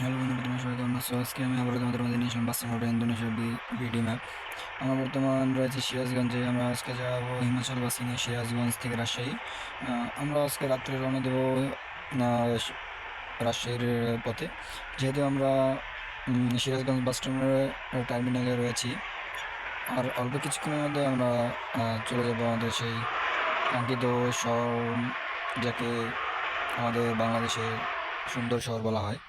Hello বন্ধুরা তোমার সবাই কেমন আছো? আজকে আমি আবার তোমাদের মাঝে নিয়ে বাস্তব রোড ইন্দোনেশিয়ার বিডি ম্যাপ। আমরা বর্তমান রয়েছে সিরাজগঞ্জে, আমরা আজকে যাব হিমাচল বাসিংয়ে সিরাজগঞ্জ থেকে রাজশাহী। আমরা আজকে রাত্রে রওনা দেবো রাজশাহীর পথে। যেহেতু আমরা সিরাজগঞ্জ বাস টার্মিনালে রয়েছি, আর অল্প কিছুক্ষণের মধ্যে আমরা চলে যাব আমাদের সেই কাঙ্ক্ষিত শহর, যাকে আমাদের বাংলাদেশের সুন্দর শহর বলা হয়।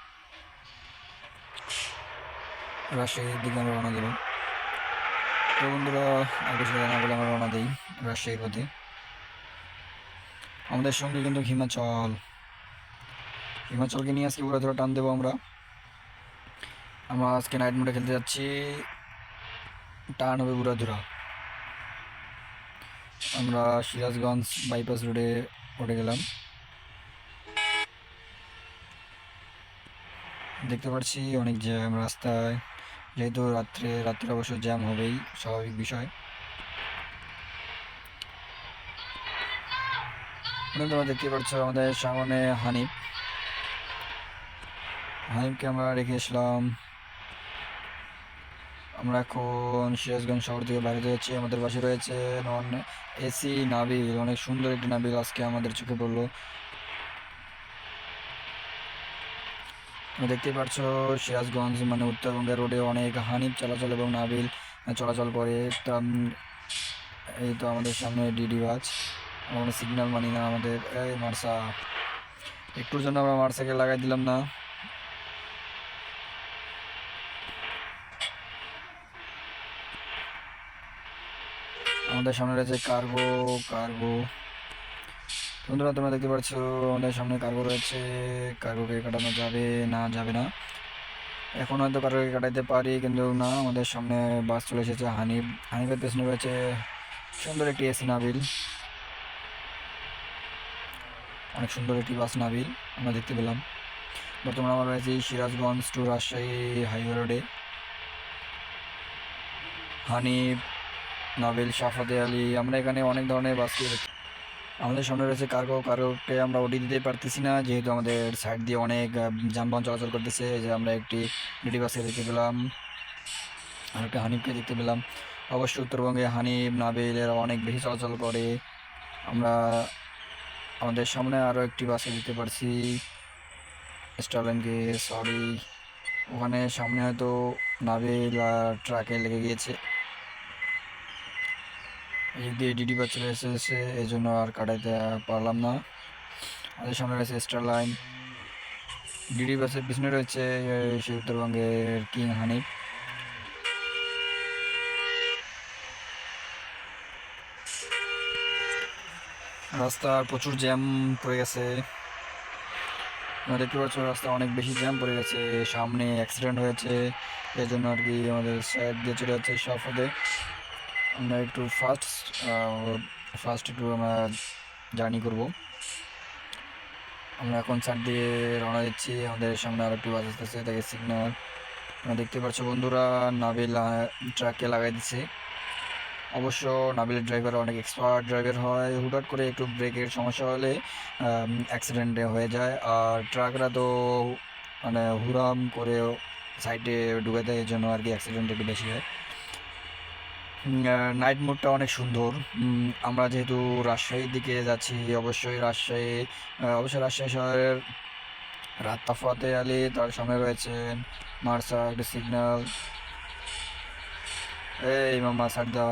রাজশাহীর দিকে আমরা রওনা দেবো তো বন্ধুরা সেটা না বলে আমরা রওনা দিই রাজশাহীর পথে। আমাদের সঙ্গে কিন্তু হিমাচল। হিমাচলকে নিয়ে আজকে পুরো ধরে টান দেবো আমরা। আমরা আজকে নাইট মোডে খেলতে যাচ্ছি। টান হবে বুড়াধুরা আমরা সিরাজগঞ্জ বাইপাস রোডে উঠে গেলাম। দেখতে পাচ্ছি অনেক জ্যাম রাস্তায়। যেহেতু রাত্রে রাত্রে অবশ্য জ্যাম হবেই, স্বাভাবিক বিষয়। তোমরা দেখতে পাচ্ছ আমাদের সামনে হানিফ। হানিফকে আমরা রেখে এসলাম আমরা এখন সিরাজগঞ্জ শহর থেকে বাইরে যাচ্ছি। আমাদের পাশে রয়েছে এসি নাবিল। অনেক সুন্দর একটি নাবিল আজকে আমাদের চোখে পড়ল। দেখতে পাচ্ছ সিরাজগঞ্জ মানে উত্তরবঙ্গের রোডে অনেক হানিফ চলাচল এবং নাবিল চলাচল করে। এই তো আমাদের সামনে ডিডি বাজ। আমরা সিগন্যাল মানি না আমাদের। এই মার্সা, একটুর জন্য আমরা মার্সাকে লাগাই দিলাম না। আমাদের সামনে রয়েছে কার্গো কার্গো বন্ধুরা, তোমরা দেখতে পাচ্ছ, আমাদের সামনে কার্গো রয়েছে। কার্গোকে কাটানো যাবে না যাবে না। এখন হয়তো কার্গোকে কাটাইতে পারি, কিন্তু না, আমাদের সামনে বাস চলে এসেছে হানিফ। হানিফের পেছনে রয়েছে সুন্দর একটি এসি নাবিল। অনেক সুন্দর একটি বাস নাবিল, আমরা দেখতে পেলাম। বর্তমানে আমরা রয়েছি সিরাজগঞ্জ টু রাজশাহী হাইওয়ে রোডে হানিফ, নাবিল, সাফাতে আলী, আমরা এখানে অনেক ধরনের বাস বাসকে আমাদের সামনে রয়েছে কার্গো কার্গোকে আমরা ওটি দিতে পারতেছি না, যেহেতু আমাদের সাইড দিয়ে অনেক যানবাহন চলাচল করতেছে। যে আমরা একটি ডিডি বাসকে দেখতে পেলাম, আর একটা হানিফকে দেখতে পেলাম। অবশ্যই উত্তরবঙ্গে হানিফ, নাবিল এরা অনেক বেশি চলাচল করে। আমরা আমাদের সামনে আরও একটি বাসে দিতে পারছি। স্টারলাইনকে সরি ওখানে সামনে হয়তো নাবিল আর ট্রাকে লেগে গিয়েছে। দিয়ে ডিডি বাস চলে এসেছে এই জন্য আর কাটাইতে পারলাম না। আমাদের সামনে রয়েছে স্টার লাইন ডিডি বাসের পিছনে রয়েছে সেই উত্তরবঙ্গের কিং হানিফ রাস্তার প্রচুর জ্যাম পড়ে গেছে। দেখতে পাচ্ছ, রাস্তা অনেক বেশি জ্যাম পড়ে গেছে। সামনে অ্যাক্সিডেন্ট হয়েছে এই জন্য আর কি আমাদের সাইড দিয়ে চলে যাচ্ছে সাফতে আমরা একটু ফার্স্ট ফার্স্ট একটু আমরা জার্নি করব। আমরা এখন সাইড দিয়ে রওনা দিচ্ছি, আমাদের সামনে আর একটু বাস আসতেছে তাকে সিগন্যাল তোমরা দেখতে পাচ্ছ বন্ধুরা নাবিল ট্রাককে লাগাই দিচ্ছে অবশ্য নাবিলের ড্রাইভার অনেক এক্সপার্ট ড্রাইভার হয়, হুটহাট করে একটু ব্রেকের সমস্যা হলে অ্যাক্সিডেন্টে হয়ে যায়। আর ট্রাকরা তো মানে হুরাম করে সাইডে ঢুকে দেয় এই জন্য আর কি অ্যাক্সিডেন্ট একটু বেশি হয়। নাইট মোডটা অনেক সুন্দর। আমরা যেহেতু রাজশাহীর দিকে যাচ্ছি, অবশ্যই রাজশাহী অবশ্যই রাজশাহী শহরের রাত তাফাতে আলী, তার সামনে রয়েছেন মার্সা একটা সিগন্যাল এই মামা সারদা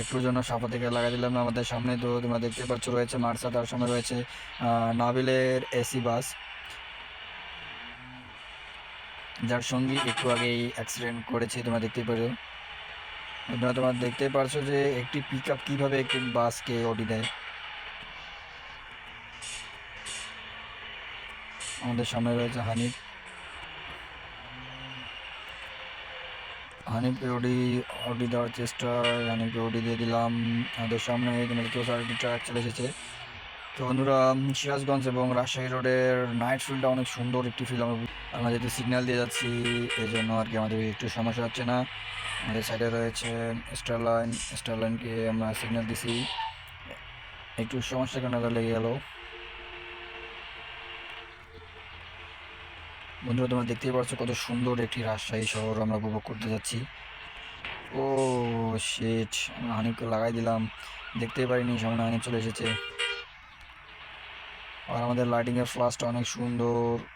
একটুর জন্য সাফা থেকে লাগাই দিলাম আমাদের সামনে। তো তোমরা দেখতে পাচ্ছ রয়েছে মার্সা তার সামনে রয়েছে নাবিলের এসি বাস। যার সঙ্গে একটু আগেই অ্যাক্সিডেন্ট করেছে, তোমরা দেখতে পারো। তোমরা তোমার দেখতে পারছ যে একটি পিক আপ কীভাবে একটি বাসকে ওটি দেয়। আমাদের সামনে রয়েছে হানিফ। হানিফকে ওডি ওডি দেওয়ার চেষ্টা, হানিফকে ওডি দিয়ে দিলাম। আমাদের সামনে তোমাদের কেউ আরেকটি ট্রাক চলে এসেছে। তো বন্ধুরা সিরাজগঞ্জ এবং রাজশাহী রোডের নাইট ফিল্ডটা অনেক সুন্দর একটি ফিল্ড আমরা যেহেতু সিগন্যাল দিয়ে যাচ্ছি এই জন্য আর কি আমাদের একটু সমস্যা হচ্ছে না। আমাদের সাইডে রয়েছে স্টার লাইন স্টার লাইনকে আমরা সিগন্যাল দিছি। একটু সমস্যা কেন লেগে গেল। বন্ধুরা, তোমরা দেখতেই পাচ্ছ কত সুন্দর একটি রাজশাহী শহর আমরা উপভোগ করতে যাচ্ছি। ও শেট আমরা হানিফকে লাগাই দিলাম। দেখতেই পারিনি সামনে হানিফ চলে এসেছে। আর আমাদের লাইটিংয়ের ফ্লাশটা অনেক সুন্দর।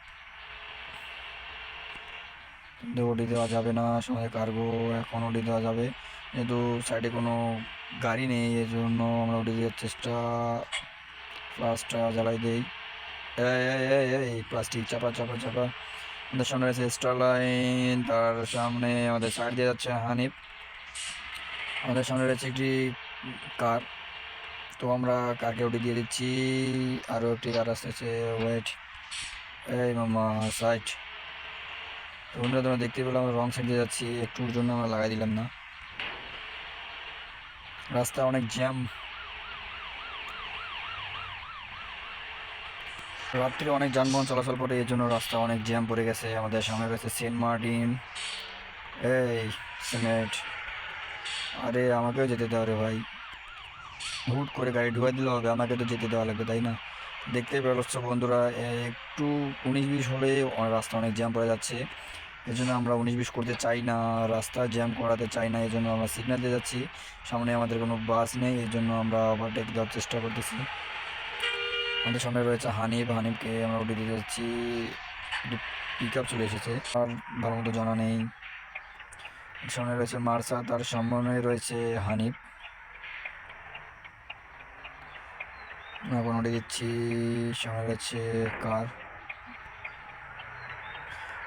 ওটি দেওয়া যাবে না সময় কার্গো এখন ওটি দেওয়া যাবে। যেহেতু সাইডে কোনো গাড়ি নেই এর জন্য আমরা ওটি দেওয়ার চেষ্টা ফ্লাশটা জ্বালাই দেই। এই প্লাস্টিক চাপা চাপা চাপা। আমাদের সামনে রয়েছে স্টার লাইন তার সামনে আমাদের সাইড দিয়ে যাচ্ছে হানিফ। আমাদের সামনে রয়েছে একটি কার তো আমরা কারকে ওটি দিয়ে দিচ্ছি। আরও একটি কার আসতেছে ওয়েট এই মামা সাইড বন্ধুরা, তোমরা দেখতে পেলাম আমরা রং সাইড দিয়ে যাচ্ছি। একটুর জন্য আমরা লাগাই দিলাম না। রাস্তা অনেক জ্যাম রাত্রে অনেক যানবাহন চলাচল করে এই জন্য রাস্তা অনেক জ্যাম পড়ে গেছে। আমাদের সামনে রয়েছে সেন্ট মার্টিন। এই, সিমেন্ট। আরে, আমাকেও যেতে দাও রে ভাই। হুট করে গাড়ি ঢুকাই দিলে হবে, আমাকে তো যেতে দেওয়া লাগবে, তাই না? দেখতেই পাচ্ছ বন্ধুরা, একটু উনিশ বিশ হলে রাস্তা অনেক জ্যাম পড়ে যাচ্ছে। এই জন্য আমরা উনিশ বিশ করতে চাই না, রাস্তা জ্যাম করাতে চাই না এই জন্য আমরা সিগন্যাল দিয়ে যাচ্ছি। সামনে আমাদের কোনো বাস নেই এই জন্য আমরা ওভারটেক দেওয়ার চেষ্টা করতেছি। আমাদের সামনে রয়েছে হানিফ, হানিফকে আমরা উঠে দিয়ে যাচ্ছি। পিক আপ চলে এসেছে, আর ভালো মতো জানা নেই। সামনে রয়েছে মার্সা, তার সামনে রয়েছে হানিফ। উঠে দিচ্ছি সামনে রয়েছে কার?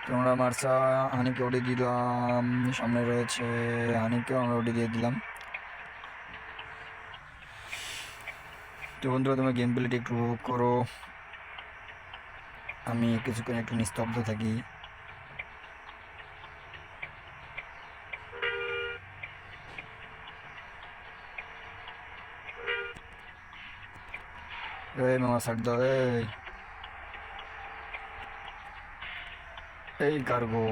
তোমরা মার্সা হানিফকে উঠে দিলাম, সামনে রয়েছে হানিফকেও আমরা উঠে দিয়ে দিলাম। তো বন্ধুরা, তোমরা গেম প্লেটি একটু উপভোগ করো। আমি কিছুক্ষণ একটু নিস্তব্ধ থাকি। এই মামা সাইড দাও এই এই কার্গো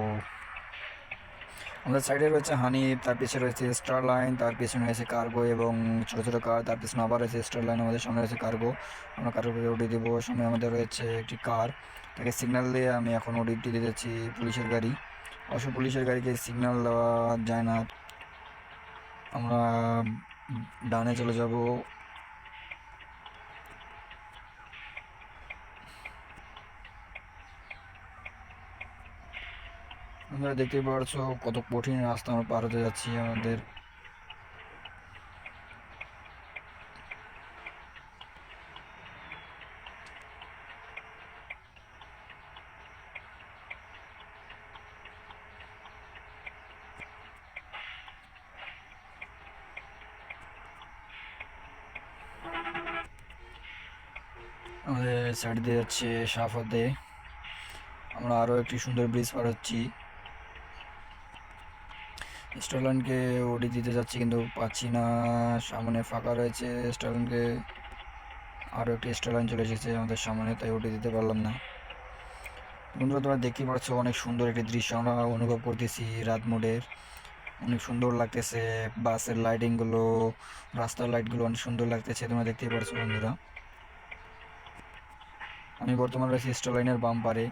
আমাদের সাইডে রয়েছে হানি তার পিছনে রয়েছে স্টার লাইন তার পিছনে রয়েছে কার্গো এবং ছোটো ছোটো কার তার পিছনে আবার রয়েছে স্টার লাইন আমাদের সামনে রয়েছে কার্গো আমরা কার্গোকে উঠিয়ে দেবো সামনে আমাদের রয়েছে একটি কার তাকে সিগন্যাল দিয়ে আমি এখন উঠিয়ে দিয়ে যাচ্ছি পুলিশের গাড়ি অবশ্য পুলিশের গাড়িকে সিগন্যাল দেওয়া যায় না আমরা ডানে চলে যাব আমরা দেখতে পাচ্ছ কত কঠিন রাস্তা আমরা পার হতে যাচ্ছি আমাদের। আমাদের সাইড দিয়ে যাচ্ছে সাফাতে। আমরা আরও একটি সুন্দর ব্রিজ পার হচ্ছি। স্টারলাইনকে ওডি দিতে যাচ্ছি কিন্তু পাচ্ছি না। সামনে ফাঁকা রয়েছে স্টলনকে আরও একটি স্টারলাইন চলে এসেছে আমাদের সামনে, তাই ওটি দিতে পারলাম না। বন্ধুরা, তোমরা দেখতেই পাচ্ছ অনেক সুন্দর একটি দৃশ্য আমরা অনুভব করতেছি রাত মোডের। অনেক সুন্দর লাগতেছে, বাসের লাইটিংগুলো, রাস্তার লাইটগুলো অনেক সুন্দর লাগতেছে, তোমরা দেখতেই পাচ্ছ বন্ধুরা। আমি বর্তমানে রয়েছি স্টলাইনের বাম পারে।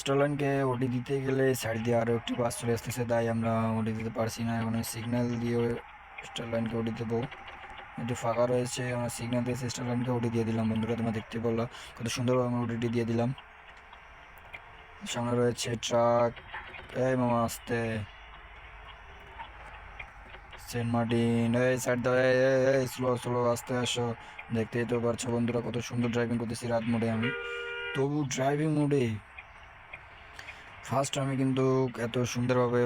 স্টারলাইনকে ওটি দিতে গেলে সাইড দিয়ে আরও একটি বাস চলে আসতেছে, তাই আমরা ওটি দিতে পারছি না। এখন সিগন্যাল দিয়ে স্টারলাইনকে ওটি দেবো। একটু ফাঁকা রয়েছে, আমরা সিগন্যাল দিয়ে স্টারলাইনকে ওটি দিয়ে দিলাম। বন্ধুরা, তোমরা দেখতে পারল কত সুন্দরভাবে আমরা ওটিটি দিয়ে দিলাম। সামনে রয়েছে ট্রাক এই মামা, আসতে। সেন্ট মার্টিন, এই সাইড এই স্লো স্লো আস্তে আসো। দেখতেই তো পারছ বন্ধুরা, কত সুন্দর ড্রাইভিং করতেছি রাত মোডে আমি। তবু ড্রাইভিং মোডে ফার্স্ট আমি কিন্তু এত সুন্দরভাবে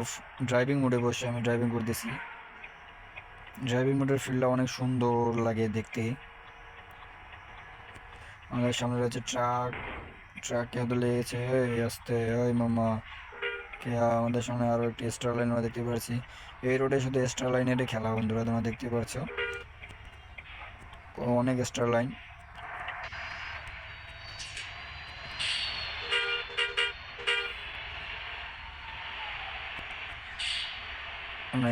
ড্রাইভিং মোডে বসে আমি ড্রাইভিং করতেছি। ড্রাইভিং মোডের ফিল্ডটা অনেক সুন্দর লাগে দেখতে। আমাদের সামনে রয়েছে ট্রাক ট্রাক এই, আসতে ওই মামা কে আমাদের সামনে আরও একটি স্টার লাইন আমরা দেখতে পাচ্ছি এই রোডে শুধু স্টার লাইনেরই খেলা বন্ধুরা, তোমরা দেখতে পাচ্ছ অনেক স্টার লাইন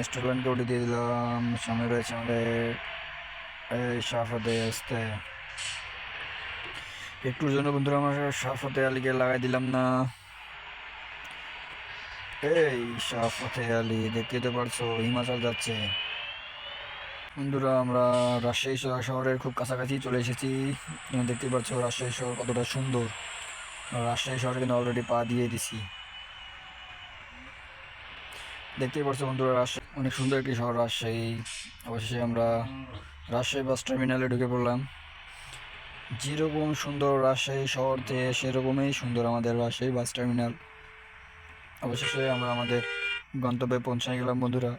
আমরা স্টুডেন্টকে উঠে দিয়ে দিলাম। সামনে রয়েছে আমাদের সাফাতে আসতে। একটুর জন্য বন্ধুরা, আমরা সাফাতে আলীকে লাগাই দিলাম না। এই সাফাতে আলী দেখতে তো পারছ, হিমাচল যাচ্ছে। বন্ধুরা, আমরা রাজশাহী শহর- শহরের খুব কাছাকাছি চলে এসেছি। দেখতে পাচ্ছ রাজশাহী শহর কতটা সুন্দর। রাজশাহী শহরে কিন্তু অলরেডি পা দিয়ে দিছি দেখতেই পাচ্ছ বন্ধুরা, রাজশাহী অনেক সুন্দর একটি শহর রাজশাহী। অবশেষে আমরা রাজশাহী বাস টার্মিনালে ঢুকে পড়লাম। যেরকম সুন্দর রাজশাহী শহর থেকে সেরকমই সুন্দর আমাদের রাজশাহী বাস টার্মিনাল। অবশেষে আমরা আমাদের গন্তব্যে পৌঁছে গেলাম, বন্ধুরা।